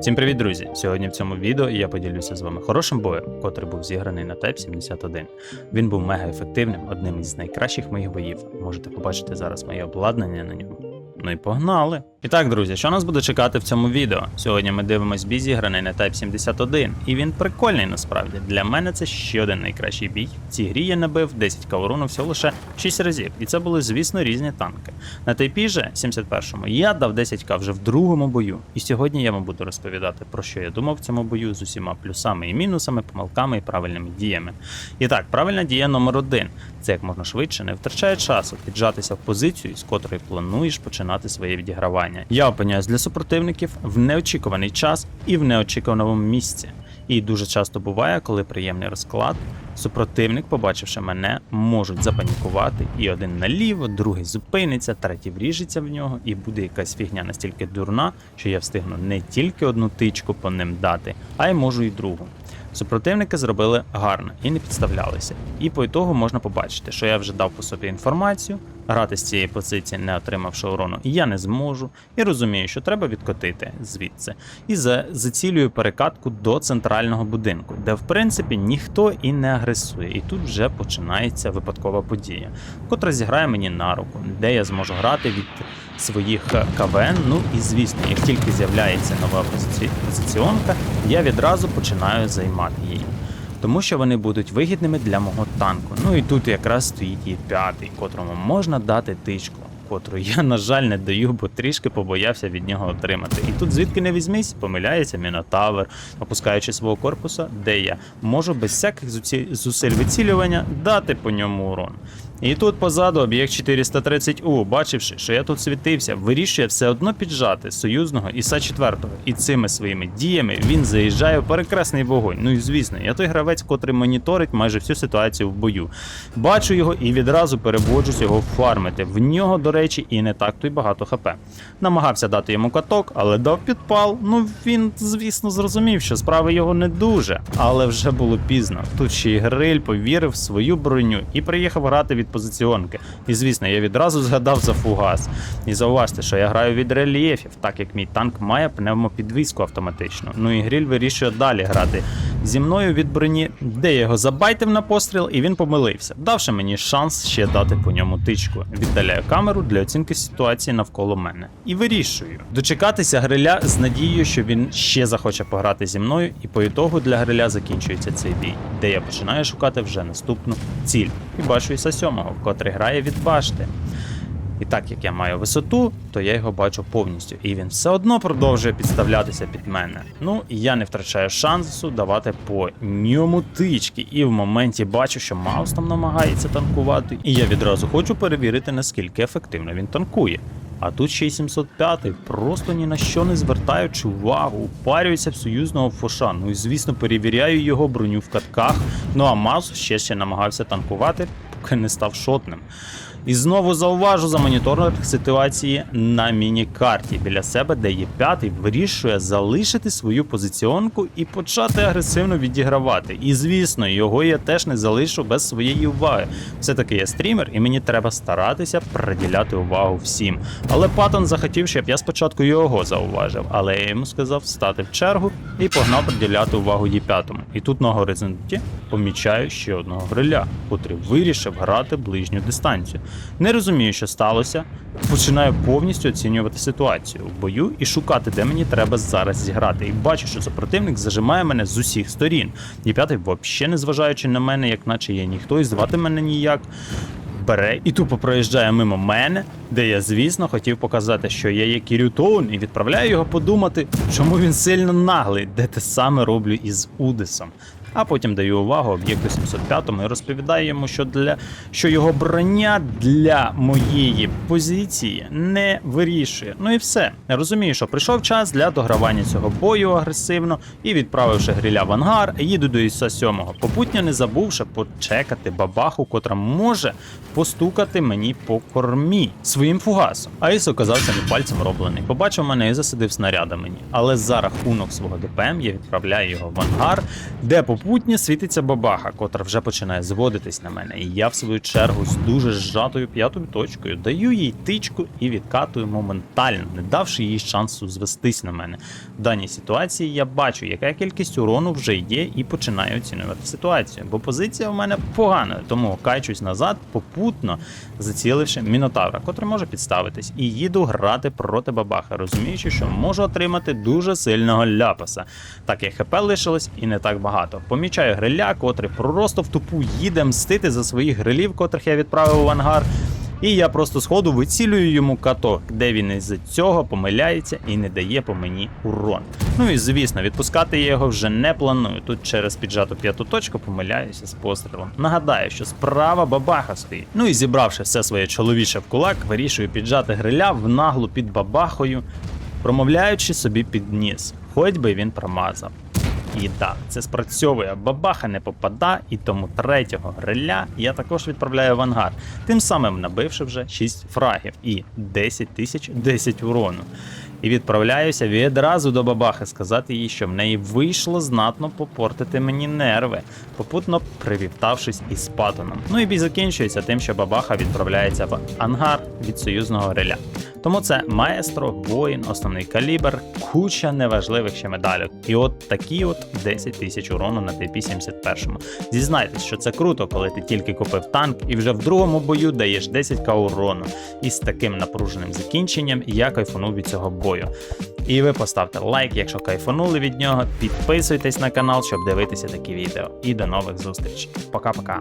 Всім привіт, друзі! Сьогодні в цьому відео я поділюся з вами хорошим боєм, котрий був зіграний на Type 71. Він був мега ефективним, одним із найкращих моїх боїв. Можете побачити зараз моє обладнання на ньому. Ну і погнали! І так, друзі, що нас буде чекати в цьому відео? Сьогодні ми дивимось бій зіграний на Type 71, і він прикольний насправді. Для мене це ще один найкращий бій. В цій грі я набив 10 кавуруну всього лише 6 разів, і це були, звісно, різні танки. На тайпі же 71-му я дав 10к вже в другому бою. І сьогодні я вам буду розповідати про що я думав в цьому бою з усіма плюсами і мінусами, помилками і правильними діями. І так, правильна дія номер один це як можна швидше, не втрачає часу, піджатися в позицію, з котрої плануєш починати своє відігравання. Я опиняюсь для супротивників в неочікуваний час і в неочікуваному місці. І дуже часто буває, коли приємний розклад, супротивник, побачивши мене, можуть запанікувати, і один наліво, другий зупиниться, третій вріжеться в нього, і буде якась фігня настільки дурна, що я встигну не тільки одну тичку по ним дати, а й можу і другу. Супротивники зробили гарно і не підставлялися. І по ітогу можна побачити, що я вже дав по собі інформацію, грати з цієї позиції, не отримавши урону, я не зможу, і розумію, що треба відкотити звідси. І за, зацілюю перекатку до центрального будинку, де в принципі ніхто і не агресує. І тут вже починається випадкова подія, котра зіграє мені на руку, де я зможу грати від своїх КВН. Ну і звісно, як тільки з'являється нова позиціонка, я відразу починаю займати її. Тому що вони будуть вигідними для мого танку. Ну і тут якраз стоїть і п'ятий, котрому можна дати тичку, котру я, на жаль, не даю, бо трішки побоявся від нього отримати. І тут звідки не візьмись, помиляється Мінотавр, опускаючи свого корпуса, де я можу без всяких зусиль вицілювання дати по ньому урон. І тут позаду об'єкт 430У, бачивши, що я тут світився, вирішує все одно піджати союзного іса 4 І цими своїми діями він заїжджає в перекресний вогонь. Ну і звісно, я той гравець, котрий моніторить майже всю ситуацію в бою. Бачу його і відразу переводжусь його фармити. В нього, до речі, і не так то й багато хп. Намагався дати йому каток, але дав підпал. Ну він, звісно, зрозумів, що справи його не дуже, але вже було пізно. Тут ще й гриль повірив в свою броню і приїхав грати від позиціонки. І звісно, я відразу згадав за фугас. І зауважте, що я граю від рельєфів, так як мій танк має пневмопідвізку автоматично. Ну і гріль вирішує далі грати зі мною від броні, де я його забайтив на постріл, і він помилився, давши мені шанс ще дати по ньому тичку. Віддаляю камеру для оцінки ситуації навколо мене. І вирішую дочекатися гриля з надією, що він ще захоче пограти зі мною, і по ітогу для гриля закінчується цей бій, де я починаю шукати вже наступну ціль. І бачу Іса 7, котрий грає від башти. І так як я маю висоту, то я його бачу повністю. І він все одно продовжує підставлятися під мене. Ну і я не втрачаю шансу давати по ньому тички. І в моменті бачу, що Маус там намагається танкувати. І я відразу хочу перевірити, наскільки ефективно він танкує. А тут ще й 705 просто ні на що не звертаючи увагу, упарюється в союзного фоша. Ну і звісно, перевіряю його броню в катках. Ну а Маус ще ще намагався танкувати, поки не став шотним. І знову зауважу за моніторинг ситуації на міні-карті біля себе, де є п'ятий, вирішує залишити свою позиціонку і почати агресивно відігравати. І звісно, його я теж не залишу без своєї уваги. Все-таки я стрімер, і мені треба старатися приділяти увагу всім. Але Паттон захотів, щоб я спочатку його зауважив, але я йому сказав стати в чергу і погнав приділяти увагу їй п'ятому. І тут на горизонті помічаю ще одного гриля, котрий вирішив грати ближню дистанцію. Не розумію, що сталося. Починаю повністю оцінювати ситуацію в бою і шукати, де мені треба зараз зіграти. І бачу, що супротивник зажимає мене з усіх сторін. І п'ятий, взагалі не зважаючи на мене, як наче я ніхто і звати мене ніяк. Бере і тупо проїжджає мимо мене, де я, звісно, хотів показати, що я є Кірютоун, і відправляю його подумати, чому він сильно наглий, де те саме роблю із Удесом. А потім даю увагу об'єкту 705 і розповідаю йому, що для що його броня для моєї позиції не вирішує. Ну і все. Розумію, що прийшов час для догравання цього бою агресивно і відправивши гриля в ангар, їду до Іса 7, попутньо не забувши почекати бабаху, котра може постукати мені по кормі своїм фугасом. А Іс оказався не пальцем роблений. Побачив мене і засадив снаряда мені. Але за рахунок свого ДПМ я відправляю його в ангар, де попутно попутнє світиться бабаха, котра вже починає зводитись на мене. І я в свою чергу з дуже зжатою п'ятою точкою даю їй тичку і відкатую моментально, не давши їй шансу звестись на мене. В даній ситуації я бачу, яка кількість урону вже є, і починаю оцінювати ситуацію. Бо позиція в мене погана, тому качусь назад, попутно заціливши мінотавра, котрий може підставитись, і їду грати проти бабаха, розуміючи, що можу отримати дуже сильного ляпаса. Так як ХП лишилось і не так багато. Помічаю гриля, котрий просто в тупу їде мстити за своїх грилів, котрих я відправив в ангар. І я просто сходу вицілюю йому каток, де він із-за цього помиляється і не дає по мені урон. Ну і звісно, відпускати я його вже не планую. Тут через піджату п'яту точку помиляюся з пострілом. Нагадаю, що справа бабаха стоїть. Ну і зібравши все своє чоловіче в кулак, вирішую піджати гриля в наглу під бабахою, промовляючи собі під ніс, хоч би він промазав. І так, це спрацьовує. Бабаха не попада, і тому третього гриля я також відправляю в ангар, тим самим набивши вже 6 фрагів і 10 тисяч 10 урону. І відправляюся відразу до бабахи сказати їй, що в неї вийшло знатно попортити мені нерви, попутно привітавшись із Патоном. Ну і бій закінчується тим, що бабаха відправляється в ангар від союзного реля. Тому це маестро, воїн, основний калібр, куча неважливих ще медалей. І от такі от 10 тисяч урону на ТП-71. Зізнайтесь, що це круто, коли ти тільки купив танк і вже в другому бою даєш 10к урону. І з таким напруженим закінченням я кайфанув від цього бою. І ви поставте лайк, якщо кайфанули від нього, підписуйтесь на канал, щоб дивитися такі відео. І до нових зустрічей. Пока-пока.